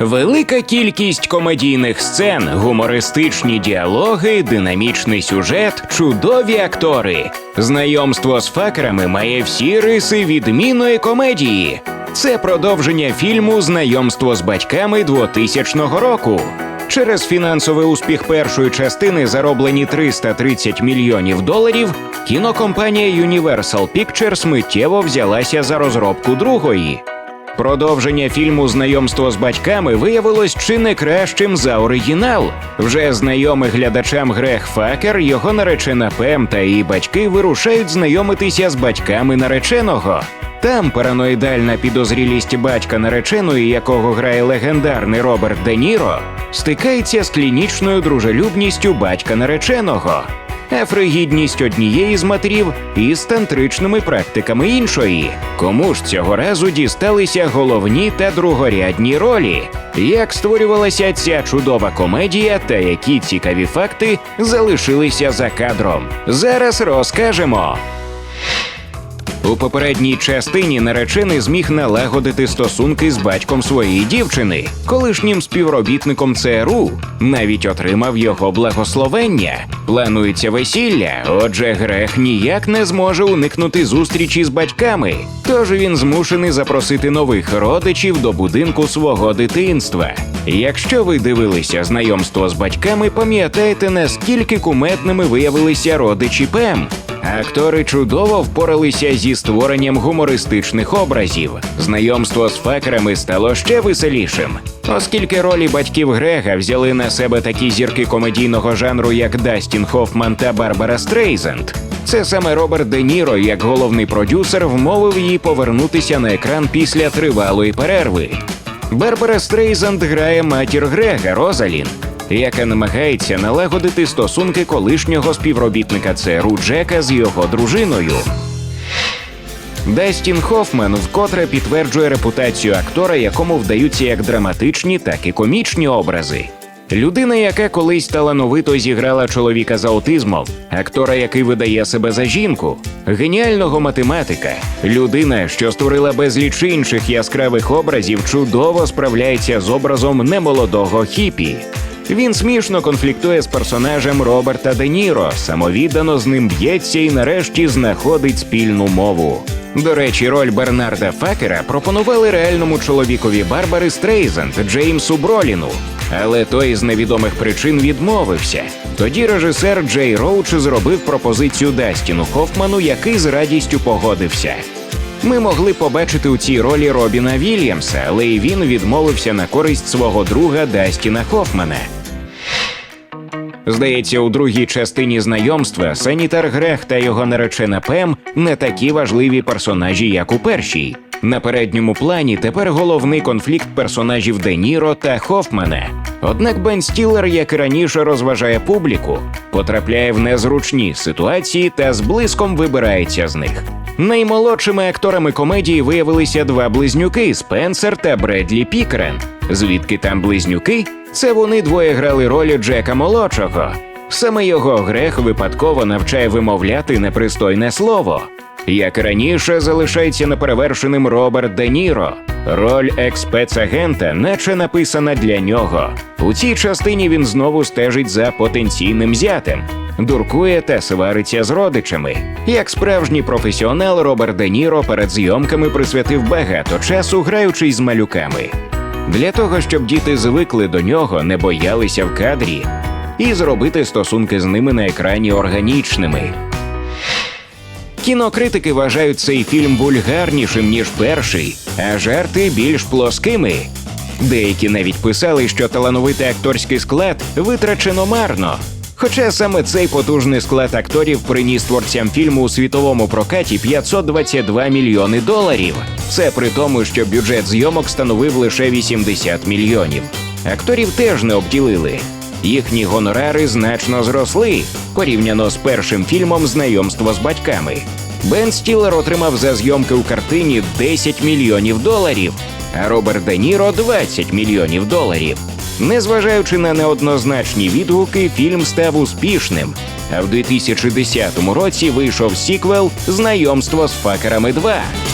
Велика кількість комедійних сцен, гумористичні діалоги, динамічний сюжет, чудові актори. Знайомство з факерами має всі риси відмінної комедії. Це продовження фільму Знайомство з батьками 2000 року. Через фінансовий успіх першої частини, зароблені 330 мільйонів доларів, кінокомпанія Universal Pictures миттєво взялася за розробку другої. Продовження фільму Знайомство з батьками виявилось чи не кращим за оригінал. Вже знайомий глядачам Грег Факер, його наречена Пем та її батьки вирушають знайомитися з батьками нареченого. Там параноїдальна підозрілість батька нареченої, якого грає легендарний Роберт Де Ніро, стикається з клінічною дружелюбністю батька нареченого а фригідність однієї з матерів із тантричними практиками іншої. Кому ж цього разу дісталися головні та другорядні ролі? Як створювалася ця чудова комедія та які цікаві факти залишилися за кадром? Зараз розкажемо. У попередній частині наречений зміг налагодити стосунки з батьком своєї дівчини, колишнім співробітником ЦРУ, навіть отримав його благословення. Планується весілля, отже, Грех ніяк не зможе уникнути зустрічі з батьками. Тож він змушений запросити нових родичів до будинку свого дитинства. Якщо ви дивилися знайомство з батьками, пам'ятаєте, наскільки кумедними виявилися родичі Пем. Актори чудово впоралися зі створенням гумористичних образів. Знайомство з факерами стало ще веселішим, оскільки ролі батьків Грега взяли на себе такі зірки комедійного жанру, як Дастін Хоффман та Барбара Стрейзенд. Це саме Роберт Де Ніро, як головний продюсер, вмовив її повернутися на екран після тривалої перерви. Барбара Стрейзанд грає матір Грега Розалін, яка намагається налагодити стосунки колишнього співробітника ЦРУ Джека з його дружиною. Дастін Хоффман вкотре підтверджує репутацію актора, якому вдаються як драматичні, так і комічні образи. Людина, яка колись талановито зіграла чоловіка з аутизмом, актора, який видає себе за жінку, геніального математика, людина, що створила безліч інших яскравих образів, чудово справляється з образом немолодого хіпі. Він смішно конфліктує з персонажем Роберта Де Ніро, самовіддано з ним б'ється і нарешті знаходить спільну мову. До речі, роль Бернарда Факера пропонували реальному чоловікові Барбари Стрейзенд Джеймсу Броліну, але той з невідомих причин відмовився. Тоді режисер Джей Роуч зробив пропозицію Дастіну Хоффману, який з радістю погодився. Ми могли побачити у цій ролі Робіна Вільямса, але і він відмовився на користь свого друга Дастіна Хоффмана. Здається, у другій частині знайомства санітар Грех та його наречена Пем не такі важливі персонажі, як у першій. На передньому плані тепер головний конфлікт персонажів Де Ніро та Хоффмана. Однак Бен Стілер, як і раніше, розважає публіку, потрапляє в незручні ситуації та з блиском вибирається з них. Наймолодшими акторами комедії виявилися два близнюки Спенсер та Бредлі Пікерен. Звідки там близнюки? Це вони двоє грали ролі Джека молодшого. Саме його грех випадково навчає вимовляти непристойне слово. Як раніше, залишається неперевершеним Роберт Де Ніро. Роль експецагента, наче написана для нього. У цій частині він знову стежить за потенційним зятем, дуркує та свариться з родичами. Як справжній професіонал, Роберт Де Ніро перед зйомками присвятив багато часу, граючись з малюками. Для того, щоб діти звикли до нього, не боялися в кадрі, і зробити стосунки з ними на екрані органічними. Кінокритики вважають цей фільм вульгарнішим, ніж перший, а жарти більш плоскими. Деякі навіть писали, що талановитий акторський склад витрачено марно. Хоча саме цей потужний склад акторів приніс творцям фільму у світовому прокаті 522 мільйони доларів. Це при тому, що бюджет зйомок становив лише 80 мільйонів. Акторів теж не обділили. Їхні гонорари значно зросли порівняно з першим фільмом Знайомство з батьками. Бен Стілер отримав за зйомки у картині 10 мільйонів доларів, а Роберт Де Ніро 20 мільйонів доларів. Незважаючи на неоднозначні відгуки, фільм став успішним. А в 2010 році вийшов сіквел Знайомство з факерами 2».